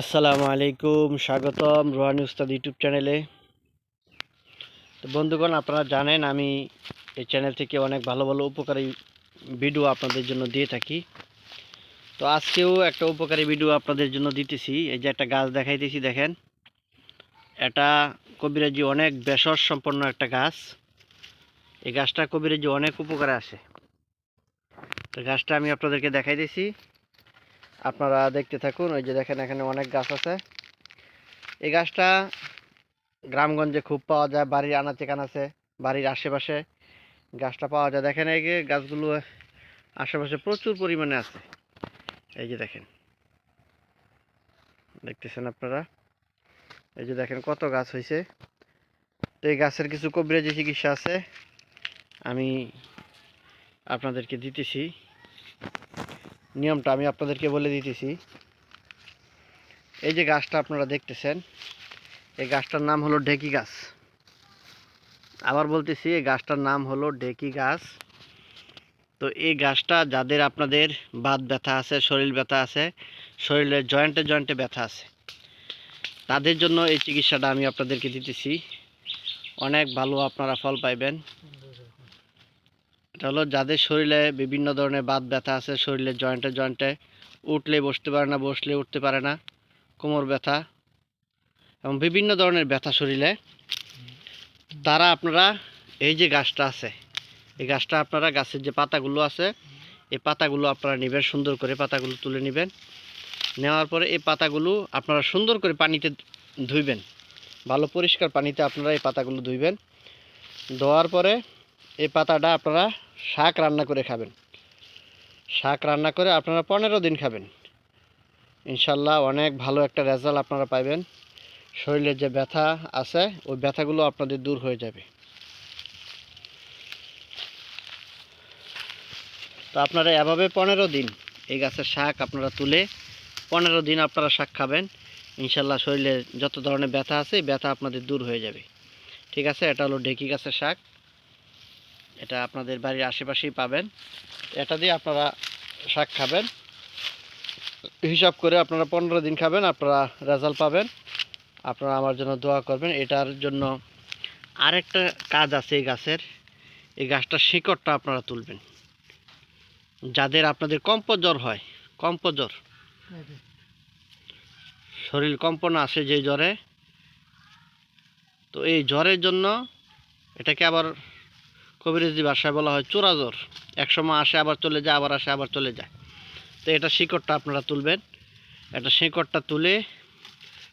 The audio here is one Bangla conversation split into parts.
আসসালামু আলাইকুম, স্বাগতম রোহানি উস্তাদ ইউটিউব চ্যানেলে। তো বন্ধুগণ, আপনারা জানেন আমি এই চ্যানেল থেকে অনেক ভালো ভালো উপকারী ভিডিও আপনাদের জন্য দিয়ে থাকি। তো আজকেও একটা উপকারী ভিডিও আপনাদের জন্য দিতেছি। এই যে একটা গাছ দেখাইতেছি, দেখেন। এটা কবিরাজি অনেক বেসর সম্পন্ন একটা গাছ। এই গাছটা কবিরাজি অনেক উপকারে আসে। তো গাছটা আমি আপনাদেরকে দেখাইতেছি। আপনারা দেখতে থাকুন, ওই যে দেখেন এখানে অনেক গাছ আছে। এই গাছটা গ্রামগঞ্জে খুব পাওয়া যায়, বাড়ির আনাচে কানাচে, বাড়ির আশেপাশে গাছটা পাওয়া যায়। দেখেন এই যে গাছগুলো আশেপাশে প্রচুর পরিমাণে আছে। এই যে দেখেন, দেখতেছেন আপনারা? এই যে দেখেন কত গাছ হয়েছে তো এই গাছের কিছু কবিরাজি চিকিৎসা আছে। আমি আপনাদেরকে দিতেছি। নিয়মটা আমি আপনাদেরকে বলে দিতেছি। এই যে গাছটা আপনারা দেখতেছেন, এই গাছটার নাম হলো ঢেকি গাছ। আবার বলতেছি, এই গাছটার নাম হলো ঢেকি গাছ। তো এই গাছটা যাদের আপনাদের বাত ব্যথা আছে, শরীর ব্যথা আছে, শরীরের জয়েন্টে জয়েন্টে ব্যথা আছে, তাদের জন্য এই চিকিৎসাটা আমি আপনাদেরকে দিতেছি। অনেক ভালো আপনারা ফল পাইবেন। এটা হলো যাদের শরীরে বিভিন্ন ধরনের বাত ব্যথা আছে, শরীরে জয়েন্টে জয়েন্টে উঠলে বসতে পারে না, বসলে উঠতে পারে না, কোমর ব্যথা এবং বিভিন্ন ধরনের ব্যথা শরীরে। তারা আপনারা এই যে গাছটা আছে, এই গাছটা আপনারা গাছের যে পাতাগুলো আছে, এই পাতাগুলো আপনারা নেবেন, সুন্দর করে পাতাগুলো তুলে নেবেন। নেওয়ার পরে এই পাতাগুলো আপনারা সুন্দর করে পানিতে ধুইবেন। ভালো পরিষ্কার পানিতে আপনারা এই পাতাগুলো ধুইবেন। ধোয়ার পরে এই পাতাটা আপনারা শাক রান্না করে খাবেন। শাক রান্না করে আপনারা পনেরো দিন খাবেন। ইনশাল্লাহ অনেক ভালো একটা রেজাল্ট আপনারা পাবেন শরীরের যে ব্যথা আছে, ওই ব্যথাগুলো আপনাদের দূর হয়ে যাবে। তো আপনারা এভাবে পনেরো দিন এই গাছের শাক আপনারা তুলে পনেরো দিন আপনারা শাক খাবেন। ইনশাল্লাহ শরীরে যত ধরনের ব্যথা আছে ব্যথা আপনাদের দূর হয়ে যাবে। ঠিক আছে? এটা হলো ঢেকি গাছের শাক। এটা আপনাদের বাড়ির আশেপাশেই পাবেন। এটা দিয়ে আপনারা শাক খাবেন। হিসাব করে আপনারা পনেরো দিন খাবেন, আপনারা রেজাল্ট পাবেন। আপনারা আমার জন্য দোয়া করবেন। এটার জন্য আরেকটা কাজ আছে এই গাছের। এই গাছটার শিকড়টা আপনারা তুলবেন। যাদের আপনাদের কম্প জ্বর হয় কম্প জ্বর। শরীর কম্পন আসে যে জ্বরে। তো এই জ্বরের জন্য এটাকে আবার কবিরাজি ভাষায় বলা হয় চোরা জ্বর একসময় আসে, আবার চলে যায়, আবার আসে, আবার চলে যায়। তো এটা শিকড়টা আপনারা তুলবেন। এটা শিকড়টা তুলে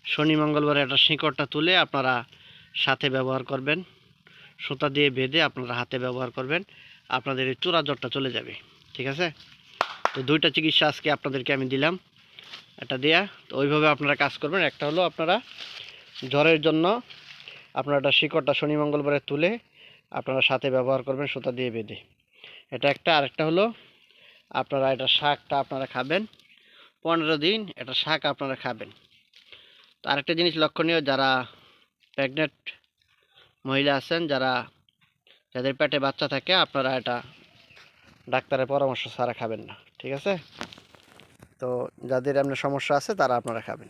শনি মঙ্গলবার এটা শিকড়টা তুলে আপনারা সাথে ব্যবহার করবেন। সুতা দিয়ে বেঁধে আপনারা হাতে ব্যবহার করবেন। আপনাদের এই চোরা জ্বরটা চলে যাবে। ঠিক আছে? তো দুইটা চিকিৎসা আজকে আপনাদেরকে আমি দিলাম। এটা দেয়া তো ওইভাবে আপনারা কাজ করবেন। একটা হলো আপনারা জ্বরের জন্য আপনারা একটা শিকড়টা শনি মঙ্গলবারে তুলে আপনারা সাথে ব্যবহার করবেন সুতা দিয়ে বেঁধে। এটা একটা, আরেকটা হলো আপনারা এটা শাকটা আপনারা খাবেন। পনেরো দিন এটা শাক আপনারা খাবেন। তো আরেকটা জিনিস লক্ষণীয়, যারা প্রেগনেন্ট মহিলা আছেন, যারা, যাদের পেটে বাচ্চা থাকে, আপনারা এটা ডাক্তারের পরামর্শ ছাড়া খাবেন না, ঠিক আছে? তো যাদের এমনি সমস্যা আছে, তারা আপনারা খাবেন।